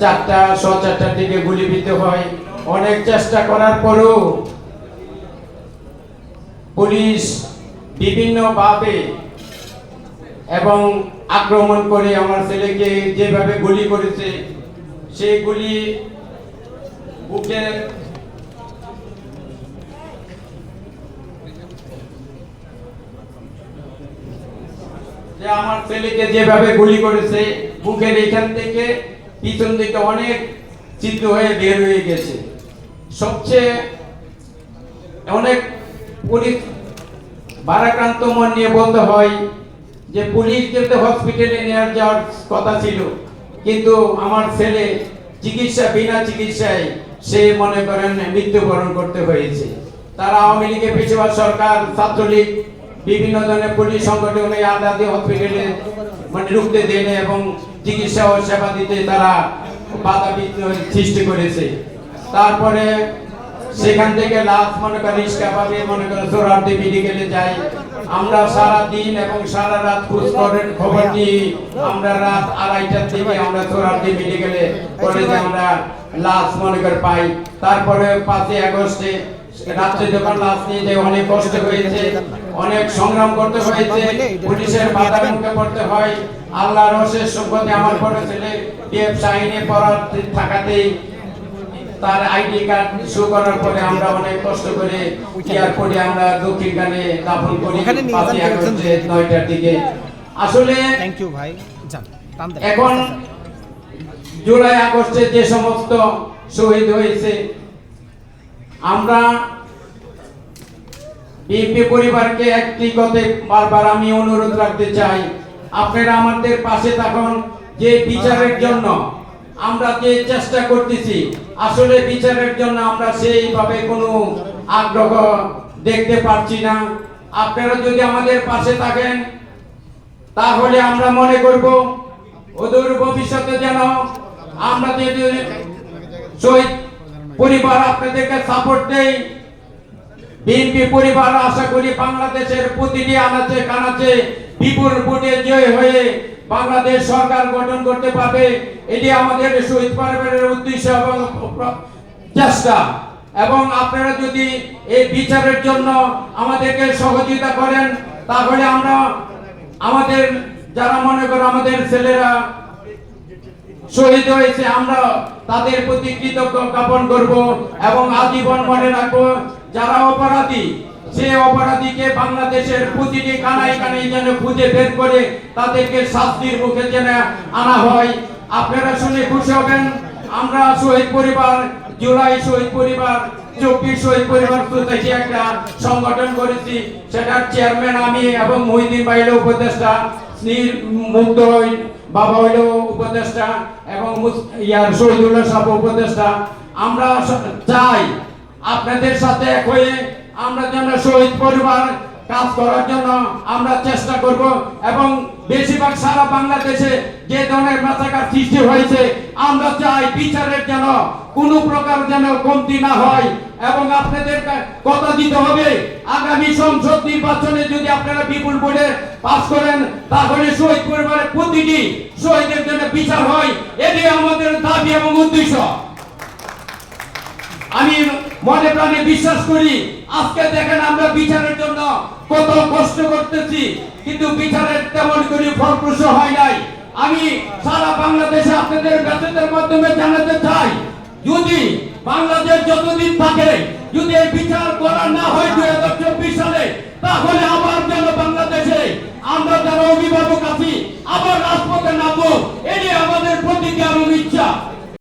চারটা ছ চারটার দিকে গুলিবিদ্ধ হয়। অনেক চেষ্টা করার পরেও পুলিশ বিভিন্নভাবে এবং আক্রমণ করে আমার ছেলেকে যেভাবে গুলি করেছে সেই গুলি বুকে যে আমার ছেলেকে যেভাবে গুলি করেছে, বুকের এখান থেকে পিছন দিকে অনেক ছিদ্র হয়ে বের হয়ে গেছে। সবচেয়ে অনেক পুলিশ ভারাক্রান্ত মন নিয়ে বলতে হয় যে পুলিশ যেতে হসপিটালে নিয়ে যাওয়ার কথা ছিল। কিন্তু আমার ছেলে চিকিৎসা, বিনা চিকিৎসায় সে মনে করেন মৃত্যুবরণ করতে হয়েছে। তারা আওয়ামী লীগের পেশোয়ার সরকার, ছাত্রলীগ, বিভিন্ন ধরনের পুলিশ সংগঠন আদাদি হসপিটালে মানে ঢুকতে দেন এবং চিকিৎসা ও সেবা দিতে তারা বাধা সৃষ্টি করেছে। তারপরে সেখান থেকে লাশ মনে করেন রিক্সা পাবে, মনে করেন সোহরাওয়ার্দী মেডিকেলে যাই আমরা সারা দিন এবং সারা রাত খোঁজ করেন, খবর নিই। আমরা রাত আড়াইটার দিকে আমরা সোহরাওয়ার্দী মেডিকেলে কলেজে আমরা লাশ মনে করে পাই। তারপরে পাঁচই আগস্টে রাত্রে যখন লাশ নিয়ে যাই অনেক কষ্ট হয়েছে, অনেক সংগ্রাম করতে হয়েছে। পুলিশের বাধা মুখে পড়তে হয়। আল্লাহর অশেষ সম্পদে আমার বড় ছেলে বিএফ শাহিনে পড়ার থাকাতেই তার আইডি কার্ড শো করার পরে আমরা অনেক কষ্ট করে এয়ারপোর্টে আমরা দক্ষিণ গানে দাফন করি নয়টার দিকে। আসলে থ্যাংক ইউ ভাই। এখন জুলাই আগস্টে যে সমস্ত শহীদ হয়েছে আমরা বিএনপি পরিবারকে একটি কথা বারবার আমি অনুরোধ রাখতে চাই আপনারা আমাদের পাশে থাকুন যে বিচারের জন্য আমরা যে চেষ্টা করতেছি, আসলে বিচারের জন্য আমরা সেইভাবে কোনো আগ্রহ দেখতে পাচ্ছি না। আপনারা যদি আমাদের পাশে থাকেন, তাহলে আমরা মনে করব, ওদের ভবিষ্যতে যেন আমরা যদি শহীদ পরিবার আপনাদেরকে সাপোর্ট দেই বিএনপি পরিবার আশা করি বাংলাদেশের প্রতিটি আনাচে কানাচে বিপুল ভোটে জয় হয়ে বাংলাদেশ সরকার গঠন করতে পারবে। এটি আমাদের শহীদ পরিবারের উদ্দেশ্য এবং চেষ্টা। এবং আপনারা যদি এই বিচারের জন্য আমাদেরকে সহযোগিতা করেন, তাহলে আমরা আমাদের, যারা মনে করো আমাদের ছেলেরা শহীদ হয়েছে, আমরা তাদের প্রতি কৃতজ্ঞ জ্ঞাপন করব এবং আজীবন মনে রাখব, যারা অপরাধী, সে অপরাধীকে বাংলাদেশের প্রতিটি কানায় কানায় যেন খুঁজে বের করে তাদেরকে শাস্তির মুখে যেন আনা হয়। আপনারা শুনে খুশি হবেন, আমরা শহীদ পরিবার, জুলাই শহীদ পরিবার, চব্বিশ শহীদ পরিবার সোসাইটি একটা সংগঠন করেছি, সেটার চেয়ারম্যান আমি এবং মহিদিন বাইল উপদেষ্টা। স্নেহ মুগ্ধ বাবা হইল উপদেষ্টা এবং ইয়ার শহীদুল্লাহ সাহেব উপদেষ্টা। আমরা চাই আপনাদের সাথে এক হয়ে আমরা যেন শহীদ পরিবার কাজ করার জন্য আমরা চেষ্টা করব এবং বেশিরভাগ সারা বাংলাদেশে যে ধরনের মাথাকার সৃষ্টি হয়েছে, আমরা চাই বিচারের যেন কোনো প্রকার যেন কমতি না হয় এবং আপনাদের কথা দিতে হবে। আগামী সংসদ নির্বাচনে যদি আপনারা বিপুল ভোটে পাস করেন, তাহলে শহীদ পরিবারের প্রতিটি শহীদের জন্য বিচার হয়। এটি আমাদের দাবি এবং উদ্দেশ্য। আমি মনে প্রাণে বিশ্বাস করি, আজকে দেখেন আমরা বিচারের জন্য কত কষ্ট করতেছি, কিন্তু বিচারের তেমন করে ফলপ্রসূ হয় নাই। আমি সারা বাংলাদেশে আপনাদের মেসেজের মাধ্যমে জানাতে চাই যদি বাংলাদেশ যতদিন থাকে, যদি এই বিচার করা না হয় দু হাজার চব্বিশ সালে, তাহলে